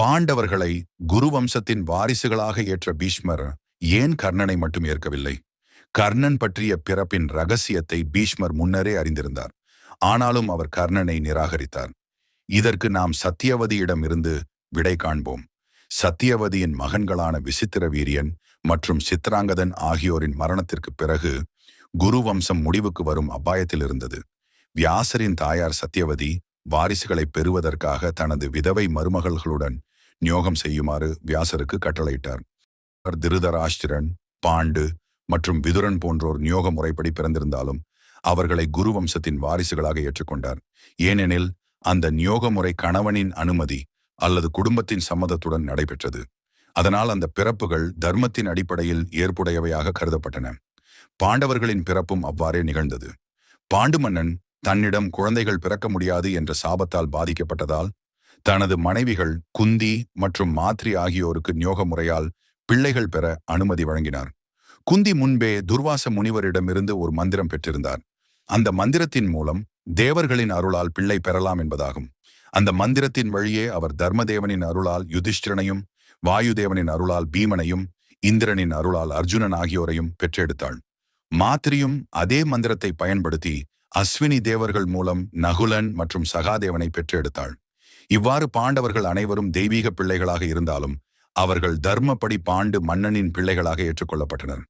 பாண்டவர்களை குரு வம்சத்தின் வாரிசுகளாக ஏற்ற பீஷ்மர் ஏன் கர்ணனை மட்டும் ஏற்கவில்லை? கர்ணன் பற்றிய பிறப்பின் ரகசியத்தை பீஷ்மர் முன்னரே அறிந்திருந்தார். ஆனாலும் அவர் கர்ணனை நிராகரித்தார். இதற்கு நாம் சத்தியவதியிடம் இருந்து விடை காண்போம். சத்தியவதியின் மகன்களான விசித்திர வீரியன் மற்றும் சித்ராங்கதன் ஆகியோரின் மரணத்திற்கு பிறகு குரு வம்சம் முடிவுக்கு வரும் அபாயத்தில் இருந்தது. வியாசரின் தாயார் சத்தியவதி வாரிசுகளை பெறுவதற்காக தனது விதவை மருமகள்களுடன் நியோகம் செய்யுமாறு வியாசருக்கு கட்டளையிட்டார். திருதராஷ்டிரன் பாண்டு மற்றும் விதுரன் போன்றோர் நியோக முறைப்படி பிறந்திருந்தாலும் அவர்களை குரு வம்சத்தின் வாரிசுகளாக ஏற்றுக்கொண்டார். ஏனெனில் அந்த நியோக முறை கணவனின் அனுமதி அல்லது குடும்பத்தின் சம்மதத்துடன் நடைபெற்றது. அதனால் அந்த பிறப்புகள் தர்மத்தின் அடிப்படையில் ஏற்புடையவையாக கருதப்பட்டன. பாண்டவர்களின் பிறப்பும் அவ்வாறே நிகழ்ந்தது. பாண்டு மன்னன் தன்னிடம் குழந்தைகள் பிறக்க முடியாது என்ற சாபத்தால் பாதிக்கப்பட்டதால் தனது மனைவிகள் குந்தி மற்றும் மாத்ரி ஆகியோருக்கு நியோக முறையால் பிள்ளைகள் பெற அனுமதி வழங்கினார். குந்தி முன்பே துர்வாச முனிவரிடமிருந்து ஒரு மந்திரம் பெற்றிருந்தார். அந்த மந்திரத்தின் மூலம் தேவர்களின் அருளால் பிள்ளை பெறலாம் என்பதாகும். அந்த மந்திரத்தின் வழியே அவர் தர்மதேவனின் அருளால் யுதிஷ்டிரனையும் வாயுதேவனின் அருளால் பீமனையும் இந்திரனின் அருளால் அர்ஜுனன் ஆகியோரையும் பெற்றெடுத்தாள். மாத்திரியும் அதே மந்திரத்தை பயன்படுத்தி அஸ்வினி தேவர்கள் மூலம் நகுலன் மற்றும் சகாதேவனை பெற்றெடுத்தாள். இவ்வாறு பாண்டவர்கள் அனைவரும் தெய்வீக பிள்ளைகளாக இருந்தாலும் அவர்கள் தர்மப்படி பாண்டு மன்னனின் பிள்ளைகளாக ஏற்றுக்கொள்ளப்பட்டனர்.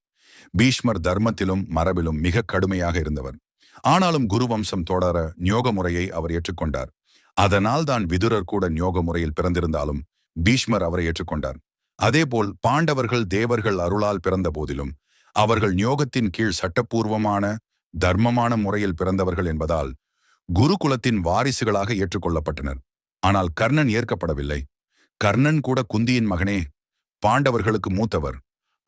பீஷ்மர் தர்மத்திலும் மரபிலும் மிக கடுமையாக இருந்தவர். ஆனாலும் குருவம்சம் தொடர நியோக முறையை அவர் ஏற்றுக்கொண்டார். அதனால் தான் விதுரர் கூட நியோக முறையில் பிறந்திருந்தாலும் பீஷ்மர் அவரை ஏற்றுக்கொண்டார். அதேபோல் பாண்டவர்கள் தேவர்கள் அருளால் பிறந்த போதிலும் அவர்கள் நியோகத்தின் கீழ் சட்டப்பூர்வமான தர்மமான முறையில் பிறந்தவர்கள் என்பதால் குருகுலத்தின் வாரிசுகளாக ஏற்றுக்கொள்ளப்பட்டனர். ஆனால் கர்ணன் ஏற்கப்படவில்லை. கர்ணன் கூட குந்தியின் மகனே பாண்டவர்களுக்கு மூத்தவர்.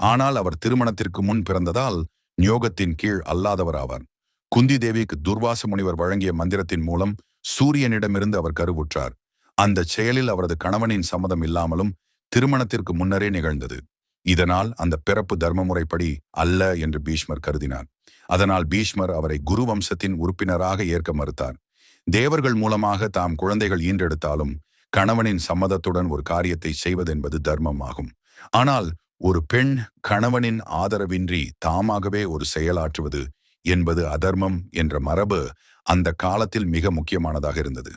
ஆனால் அவர் திருமணத்திற்கு முன் பிறந்ததால் நியோகத்தின் கீழ் அல்லாதவர் ஆவார். குந்தி தேவிக்கு துர்வாச முனிவர் வழங்கிய மந்திரத்தின் மூலம் சூரியனிடமிருந்து அவர் கருவுற்றார். அந்த செயலில் அவரது கணவனின் சம்மதம் இல்லாமலும் திருமணத்திற்கு முன்னரே நிகழ்ந்தது. இதனால் அந்த பிறப்பு தர்ம முறைப்படி அல்ல என்று பீஷ்மர் கருதினார். அதனால் பீஷ்மர் அவரை குரு வம்சத்தின் உறுப்பினராக ஏற்க மறுத்தார். தேவர்கள் மூலமாக தாம் குழந்தைகள் ஈன்றெடுத்தாலும் கணவனின் சம்மதத்துடன் ஒரு காரியத்தை செய்வதென்பது தர்மமாகும். ஆனால் ஒரு பெண் கணவனின் ஆதரவின்றி தாமாகவே ஒரு செயலாற்றுவது என்பது அதர்மம் என்ற மரபு அந்த காலத்தில் மிக முக்கியமானதாக இருந்தது.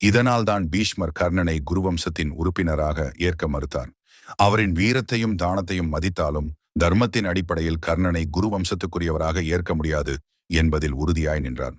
இதனால் தான் பீஷ்மர் கர்ணனை குருவம்சத்தின் உறுப்பினராக ஏற்க மறுத்தார். அவரின் வீரத்தையும் தானத்தையும் மதித்தாலும் தர்மத்தின் அடிப்படையில் கர்ணனை குருவம்சத்துக்குரியவராக ஏற்க முடியாது என்பதில் உறுதியாய் நின்றார்